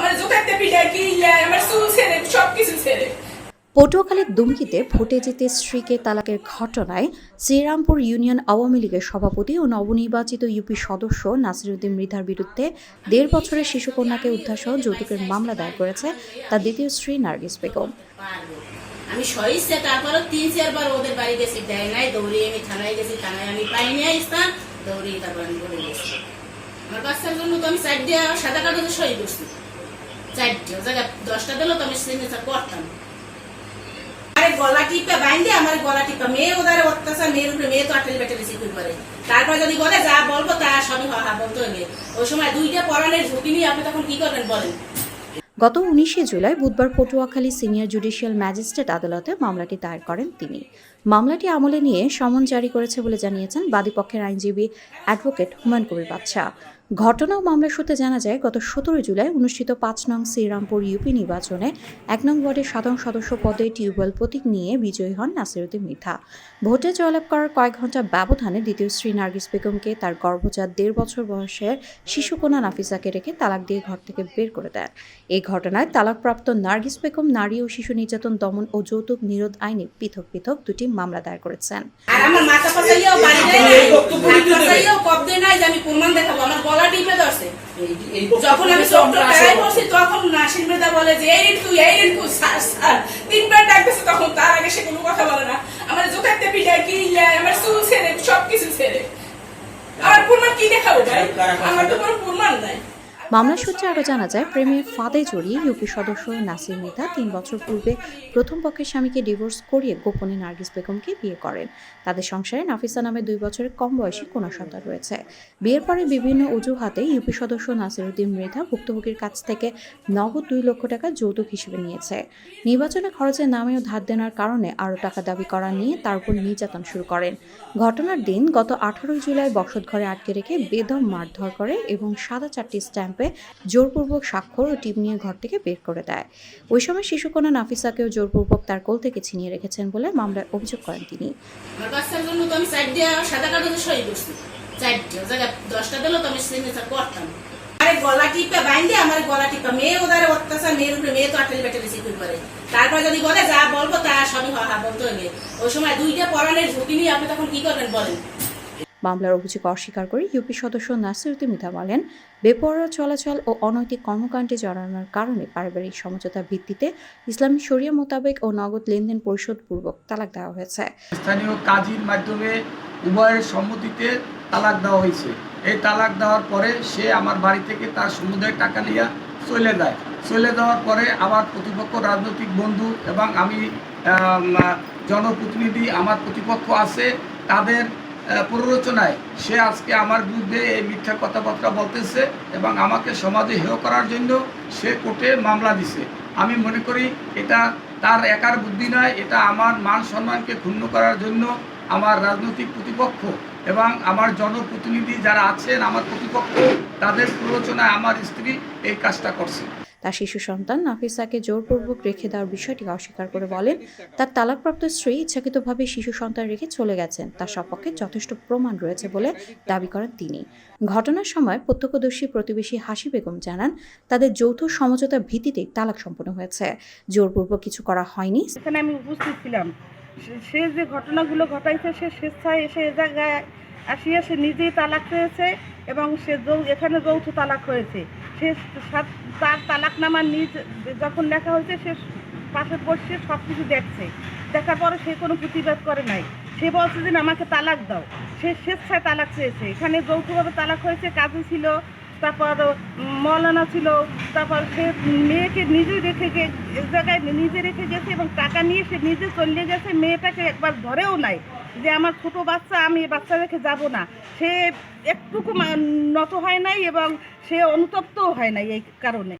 আমার জোকাতে পিঠা কি আমার চুল ছেড়ে সব কিছু ছেড়ে। পটুয়াখালীর দুমকিতে ভোটে জিতে স্ত্রীকে তালাকের ঘটনায় শ্রীরামপুর ইউনিয়ন আওয়ামী লীগের সভাপতি ও নবনির্বাচিত ইউপি সদস্য নাসিরুদ্দিন মৃধার বিরুদ্ধে দেড় বছরের শিশুকন্যাকে উদ্ধারসহ যৌতুকের মামলা দায়ের করেছে তার দ্বিতীয় স্ত্রী নার্গিস বেগম। আমি তারপরে তিন চারবার ওদের বাড়ি গেছি দেয় নাই দৌড়িয়ে আমি থানায় গেছি থানায় আমি পাইনি আসতাম দৌড়িয়ে তারপর আমি বলে গেছি। আমার বাচ্চার জন্য তো আমি চার দিয়ে সাদা কাগজে করছি। চারটে। ও দশটা দিলেও তো আমি সিগনেচার করতাম। আরে গলা টিপে বাইন্দে আমার গলা টিপা। মেয়ে ওদের অত্যাচার মেয়ের উপরে মেয়ে তো আটেল বেটেল সিকুর করে তারপর যদি বলে যা বলব তা সবই হা হা বলতে হবে ওই সময় দুইটা পড়ানোর ঝুঁকি নিয়ে আপনি তখন কি করবেন বলেন? গত উনিশে জুলাই বুধবার পটুয়াখালী সিনিয়র জুডিশিয়াল ম্যাজিস্ট্রেট আদালতে মামলাটি দায়ের করেন তিনি। মামলাটি আমলে নিয়ে সমন জারি করেছে বলে জানিয়েছেন বাদীপক্ষের আইনজীবী অ্যাডভোকেট হুমায়ুন কবির বাদশাহ। ঘটনা ও মামলার সূত্রে জানা যায়, গত সতেরো জুলাই অনুষ্ঠিত পাঁচ নং শ্রীরামপুর ইউপি নির্বাচনে এক নং ওয়ার্ডের সাধারণ সদস্য পদে টিউবওয়েল প্রতীক নিয়ে বিজয়ী হন নাসিরুদ্দিন মৃধা ভোটে জয়লাভ করার কয়েক ঘণ্টা ব্যবধানে দ্বিতীয় শ্রী নার্গিস বেগমকে তার গর্ভজাত দেড় বছর বয়সের শিশুকন্যা নাফিসাকে রেখে তালাক দিয়ে ঘর থেকে বের করে দেন। এই ঘটনায় তালাকপ্রাপ্ত নার্গিস বেগম, নারী ও শিশু নির্যাতন, দমন ও যৌতুক নিরোধ আইনে পৃথক পৃথক দুটি মামলা দায়ের করেছেন আর আমার মাথা পাচাইয়াও বাড়ি দেয় নাই হাত পাচাইয়াও কব দেয় নাই যে আমি প্রমাণ দেখাবো আমার গলা টিপে ধরছে যখন আমি চোখটা প্রায় তখন নাসির মেদা বলে যে এই তুই এই তুই স্যার স্যার। তিনবার ডাকতেছে তখন তার আগে সে কোনো কথা বলে না। আমার জোকাতে পিঠায় কি আমার চুল ছেড়ে সবকিছু ছেড়ে। আর কি দেখাবো ভাই? আমার তো কোনো নাই মামলার সূত্রে আরও জানা যায়, প্রেমের ফাঁদে জড়িয়ে ইউপি সদস্য নাসির মেধা তিন বছর পূর্বে প্রথম পক্ষের স্বামীকে ডিভোর্স করিয়ে গোপনে নার্গিস বেগমকে বিয়ে করেন। তাদের সংসারে নাফিসা নামে দুই বছরের কম বয়সী কোনো সন্তান রয়েছে। বিয়ের পরে বিভিন্ন অজুহাতে ইউপি সদস্য নাসিরুদ্দিন মৃধা ভুক্তভোগীর কাছ থেকে নগদ দুই লক্ষ টাকা যৌতুক হিসেবে নিয়েছে। নির্বাচনে খরচের নামেও ধার দেনার কারণে আরও টাকা দাবি করা নিয়ে তার উপর নির্যাতন শুরু করেন। ঘটনার দিন গত আঠারোই জুলাই বসতঘরে আটকে রেখে বেদম মারধর করে এবং সাদা চারটি স্ট্যাম্পে জোরপূর্বক স্বাক্ষর ও টিপ নিয়ে ঘর থেকে বের করে দেয়। ওই সময় শিশুকন্যা নাফিসাকেও জোরপূর্বক তার কোল থেকে ছিনিয়ে রেখেছেন বলে মামলায় অভিযোগ করেন তিনি। গলা টিপে বাইন্দে, আমার গলা টিপা। মেয়ে ওদের অত্যাচার, মেয়ের উপরে মেয়ে তো আটেল বেটেল সিকুর করে। তারপর যদি বলে, যা বলব তা সবই হা বলতে হবে ওই সময় দুইটা পড়ানোর ঝুঁকি নিয়ে আপনি তখন কি করবেন বলেন? মামলার অভিযোগ অস্বীকার করে ইউপি সদস্য নাসিরুদ্দিন মিথা বলেন, বেপরোয়া চলাচল ও অনৈতিক কর্মকাণ্ডে জড়ানোর কারণে পারিবারিক সমঝোতার ভিত্তিতে ইসলামী শরিয়া মোতাবেক ও নগদ লেনদেন পরিশোধপূর্বক তালাক দেওয়া হয়েছে। স্থানীয় কাজীর মাধ্যমে উভয়ের সম্মতিতে তালাক দেওয়া হয়েছে। এই তালাক দেওয়ার পরে সে আমার বাড়ি থেকে তার সমুদায় টাকা নিয়ে চলে যায়। চলে যাওয়ার পরে আমার প্রতিপক্ষ রাজনৈতিক বন্ধু এবং আমি জনপ্রতিনিধি আমার প্রতিপক্ষ আছে, তাদের প্ররোচনায় সে আজকে আমার বিরুদ্ধে এই মিথ্যা কথাবার্তা বলতেছে এবং আমাকে সমাজে হেয় করার জন্য সে কোর্টে মামলা দিছে। আমি মনে করি এটা তার একার বুদ্ধি নয়, এটা আমার মান সম্মানকে ক্ষুণ্ণ করার জন্য আমার রাজনৈতিক প্রতিপক্ষ এবং আমার জনপ্রতিনিধি যারা আছেন আমার প্রতিপক্ষ, তাদের প্ররোচনায় আমার স্ত্রী এই কাজটা করছে। তার শিশু সন্তান নাফিসাকে জোরপূর্বক রেখে দেওয়ার বিষয়টি অস্বীকার করে বলেন, তার তালাকপ্রাপ্ত স্ত্রী ইচ্ছাকৃতভাবে শিশু সন্তান রেখে চলে গেছেন। তার সপক্ষে যথেষ্ট প্রমাণ রয়েছে বলে দাবি করেন তিনি। ঘটনার সময় প্রত্যক্ষদর্শী প্রতিবেশী হাসি বেগম জানান, তাদের যৌথ সমঝোতার ভিত্তিতেই তালাক সম্পন্ন হয়েছে। জোরপূর্বক কিছু করা হয়নি। এখানে আমি উপস্থিত ছিলাম। সে- যে ঘটনাগুলো ঘটাইছে, সে স্বেচ্ছায় এসে এ জায়গায় আসিয়া সে নিজেই তালাক হয়েছে এবং সে এখানে যৌথ তালাক হয়েছে। সে তার তালাকনামা নিজ যখন লেখা হয়েছে, সে পাশে বসে সব কিছু দেখছে। দেখার পরে সে কোনো প্রতিবাদ করে নাই। সে বলছে যে আমাকে তালাক দাও। সে স্বেচ্ছায় তালাক চেয়েছে। এখানে যৌথভাবে তালাক হয়েছে, কাজী ছিল, তারপর মৌলানা ছিল, তারপর সে মেয়েকে নিজে রেখে গে জায়গায় নিজে রেখে গেছে এবং টাকা নিয়ে সে নিজে চলে গেছে। মেয়েটাকে একবার ধরেও নাই যে, আমার ছোট বাচ্চা, আমি বাচ্চা রেখে যাব না। সে একটুকু নত হয় নাই এবং সে অনুতপ্তও হয় না এই কারণে।